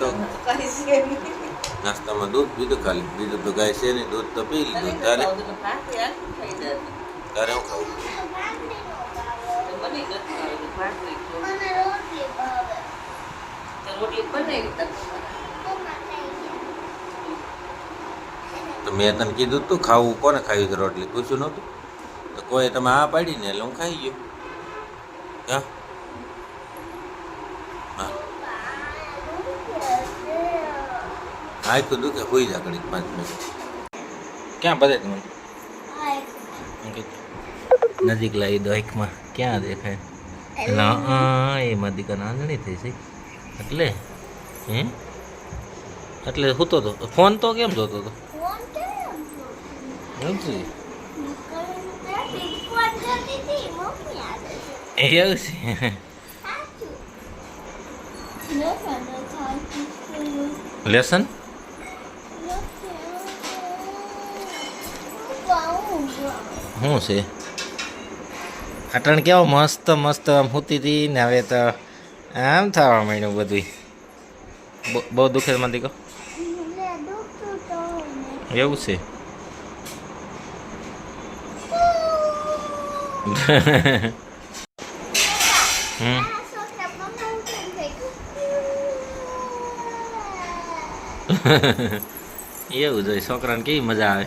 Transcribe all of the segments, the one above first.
નાસ્તો. નાસ્તામાં દૂધ પીધું ખાલી. બીજું તો ગાય છે નહીં દૂધ તો પી લીધું. તારે. તારે હું ખાવું? તો મેં તને કીધું તું ખાવું કોને ખાવી છે રોટલી? પૂછ્યું નહોતું? તો કોઈ તમે આ પાડી ને એટલે હું ખાઈ ગયો. હા? હા. આખું દુખે હોઈ જા ઘડીક પાંચ મિનિટ ક્યાં બધે તમે હું કીધું નજીક લાવી દો આંખમાં ક્યાં દેખાય એટલે હા એમાં દીકરા આંધળી થઈ છે એટલે હે એટલે સૂતો હતો ફોન તો કેમ જોતો હતો ફોન કેમ એમ છે ફોન કરતી હતી મમ્મી આવે છે એ એવું છે સાચું લખન થાકી છું લેસન શું છે? અટણ કેવો મસ્ત મસ્ત આમ હોતી હતી ને હવે તો આમ થવા માંડ્યું બધું બહુ- દુખે મને દીકો એવું છે? હમ. એવું જોઈએ છોકરાને કેવી મજા આવે?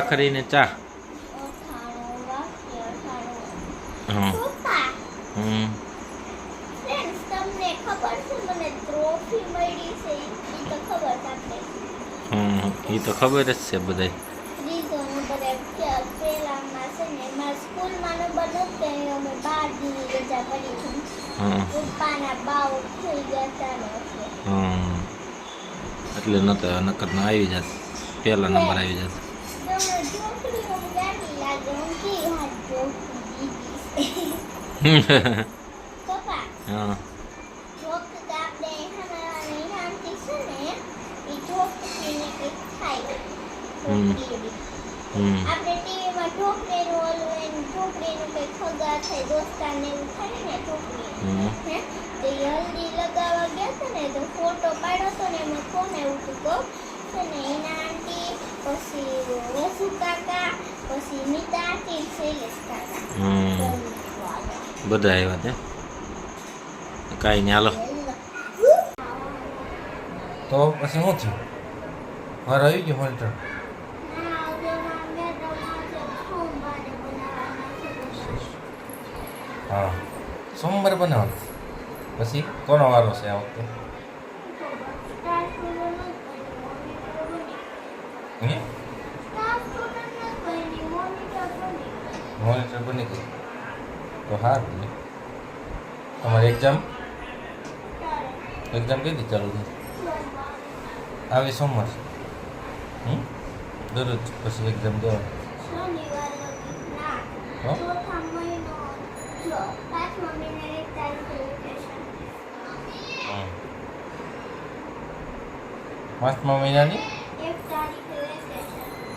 દીની રજા ચા? હતી હમ. એ તો ખબર જ છે બધાય. એટલે. હમ એટલે નતો નકર ન આવી જાત. પહેલા નંબર આવી જાત તમને ઢોકળીઓ ગાડી લાગે હું કે હાથ ઢોકળી દીધી પપ્પા હા ઢોકળી આપણે છે ને એવું થાય ને ઢોકળી હે તો એ હલ્દી લગાવવા ગયા હતા ને તો ફોટો પાડો તો ને એમાં કોને એવું કહો છે ને એના આંટી પછી વસુ કાકા પછી મિતા આંટી શૈલેષ કાકા બધા આવ્યા તે. કાંઈ નહીં હાલો. તો પછી શું થયું? મારે આવી ગયો મોનિટર હા. સોમવારે બનાવવાનું. પછી કોનો વારો છે આ વખતે? હે? મોનિટર બની ગયું. તો સારું ને. તમારી એક્ઝામ એક્ઝામ કઈ દી ચાલુ થઈ આવી સોમવાર. હમ? દરરોજ પછી એક્ઝામ? હમ પાંચમા મહિનાની?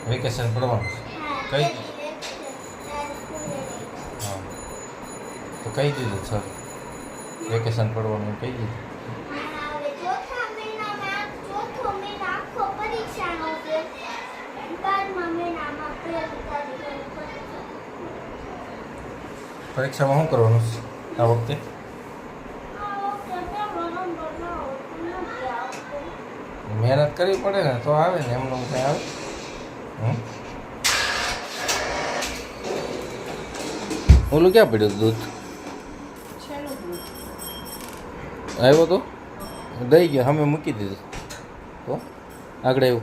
વેકેશન. પડવાનું કઈ? કહી દીધું, સર વેકેશન પડવાનું કહી દીધું. પરીક્ષામાં શું કરવાનું આ વખતે? મહેનત કરવી પડે ને તો આવે ને, એમનું કંઈ આવે? ઓલું ક્યાં પડ્યું દૂધ? આવ્યો તો? દઈ ગયો અમે મૂકી દીધું. તો? આગળ આવ્યું.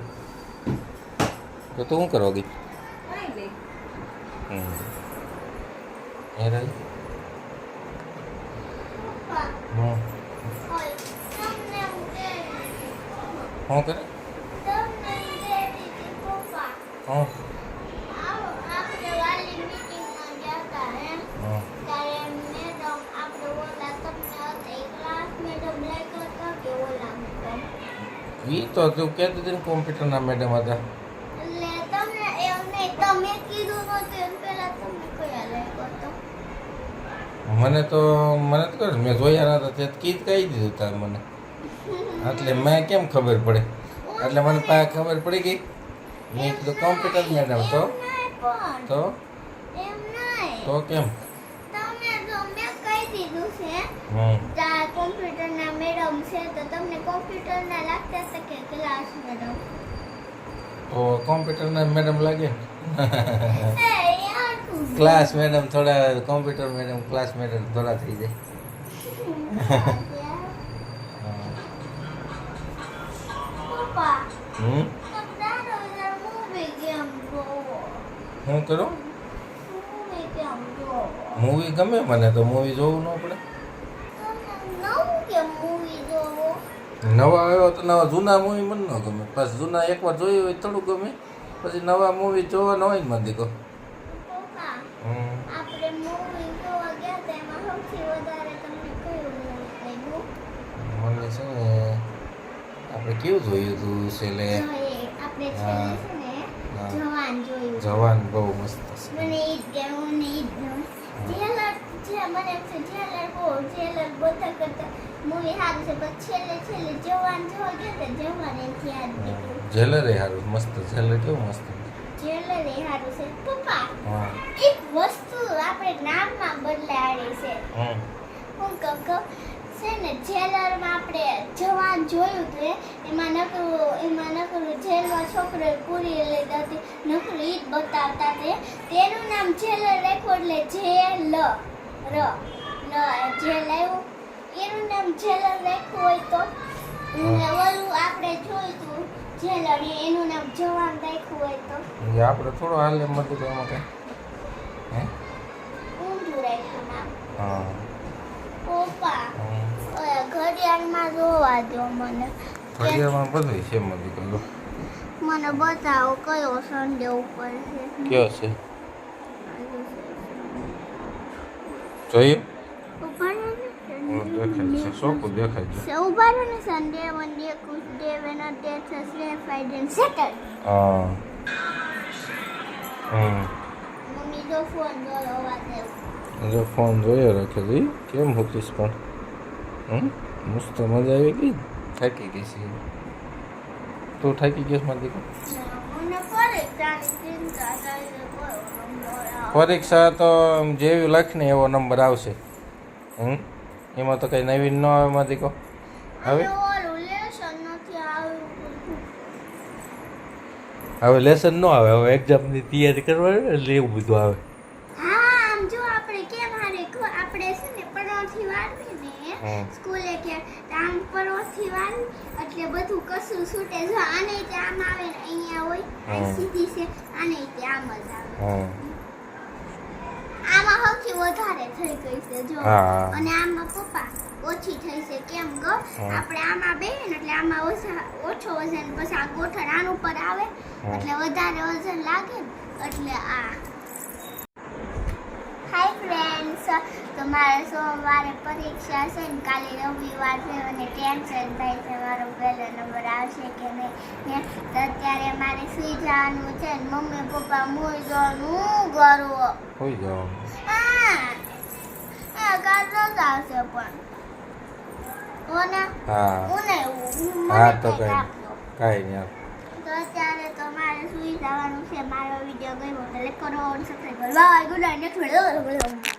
તો તું શું કરવા ગઈ? શું કરે? હા ઈ તો તું કહેતી હતી ને કોમ્પ્યુટરના મેડમ હતા? મને તો મને તો ખબર મેં જોયા હતા તે કીધ કહી દીધું તાર મને. એટલે મેં કેમ ખબર પડે? એટલે મને પાસે ખબર પડી ગઈ. મેં કીધું કોમ્પ્યુટર મેડમ તો? તો તો કેમ તમને જો મેં કહી દીધું છે હમ તા કોમ્પ્યુટરના મેડમ છે તો તમને કોમ્પ્યુટરના લાગતા કે ક્લાસ મેડમ? તો કોમ્પ્યુટરના મેડમ લાગે? ક્લાસ મેડમ થોડા કોમ્પ્યુટર મેડમ ક્લાસ મેડમ થોડા થઈ જાય. હું કરું? મૂવી ગમે મને તો મૂવી જોવું ન પડે તમને નવું કેમ મૂવી જોવો નવા આવ્યો તો નવા જૂના મૂવી મને ન ગમે. પછી જૂના એકવાર જોયું હોય થોડું ગમે. પછી નવા મૂવી જોવા ન હોય જ મને દીકો મને છે ને આપણે કેવું જોયું હતું છેલ્લે? ને જવાન બહુ મસ્ત મને ને મને એમ છે જેલર બહુ જેલર બધા કરતા મૂવી સારું છે પણ છેલ્લે છેલ્લે જવાન જોવા ગયા હતા જવાન યાદ નીકળ્યું. જેલરે સારું મસ્ત જેલર કેવું મસ્ત? જેલર એ સારું છે પપ્પા એક વસ્તુ આપણે નામમાં બદલાડી છે. હું કહું કહું છે ને જેલરમાં આપણે જવાન જોયું તો એમાં નકરું એમાં નકરું જેલમાં છોકરો પૂરી લઈ હતી નકરું ઈદ બતાવતા તે. તેનું નામ જેલર રાખ્યું એટલે જેલ. ર લ જે આવ્યું એનું નામ જેલર રાખ્યું હોય તો. ઓલું આપણે જોયું હતું જેલર એનું નામ જવાન રાખ્યું હોય તો. એ આપણે થોડો હાલ એમ મત એમાં કઈ. હે? ઊંધું રાખ્યું નામ. હા. પપ્પા. ઘડિયાળમાં જોવા દો મને. ઘડિયાળમાં બધું છે મધી કલો મને બતાવો કયો સંડે ઉપર છે. કયો છે. જોયું ઓલો દેખાય છે સોકું દેખાય છે. છે ઉપર ને Sunday Monday Tuesday Wednesday Thursday Friday Saturday હા. હમ. મમ્મી જો ફોન જોવા દે જો ફોન જોયો રાખે છે કેમ હોતીશ પણ? હમ? મસ્ત મજા આવી ગઈ થાકી ગઈ છે. તું થાકી ગયો મારી દીકરી? પરીક્ષા તો જેવી લખને એવો નંબર આવશે. હમ? એમાં તો કઈ નવીન ન આવે મારી દીકો હવે? હવે લેસન ન આવે. હવે એક્ઝામની તૈયારી કરવાની એટલે એવું બધું આવે હા આમ જો આપણે કેમ હારે કો- આપણે છે ને પરોઠી વાળવી ને હમ. સ્કૂલે કે આમ પરોઠી વાળવી એટલે બધું કશું છૂટે જો આને તે આમ આવે ને અહીંયા હોય આ સીધી છે આને તે આમ જ આવે. આમાં સૌથી વધારે થઈ ગઈ છે જો. અને આમાં પપ્પા ઓછી થઈ છે કેમ ગો. આપણે આમાં બે ને એટલે આમાં ઓછા ઓછો વજન પછી આ ગોઠણ આન ઉપર આવે એટલે વધારે વજન લાગે ને એટલે આ હાય તો મારે સોમવારે પરીક્ષા છે ને કાલે રવિવાર છે અને ટેન્શન થાય છે. મારો પહેલો નંબર આવશે કે નહીં? તો અત્યારે મારે સુઈ જવાનું છે ને મમ્મી પપ્પા મુઈ જવાનું કરવું હોઈ જવાનું હા. હા કાલ રોજ આવશે પણ. હો હા. હું હા તો કઈ કઈ નહીં તો અત્યારે તો મારે સુઈ જવાનું છે. મારો વીડિયો ગમ્યો તો લાઈક કરો સબસ્ક્રાઈબ કરો. Bye good night next video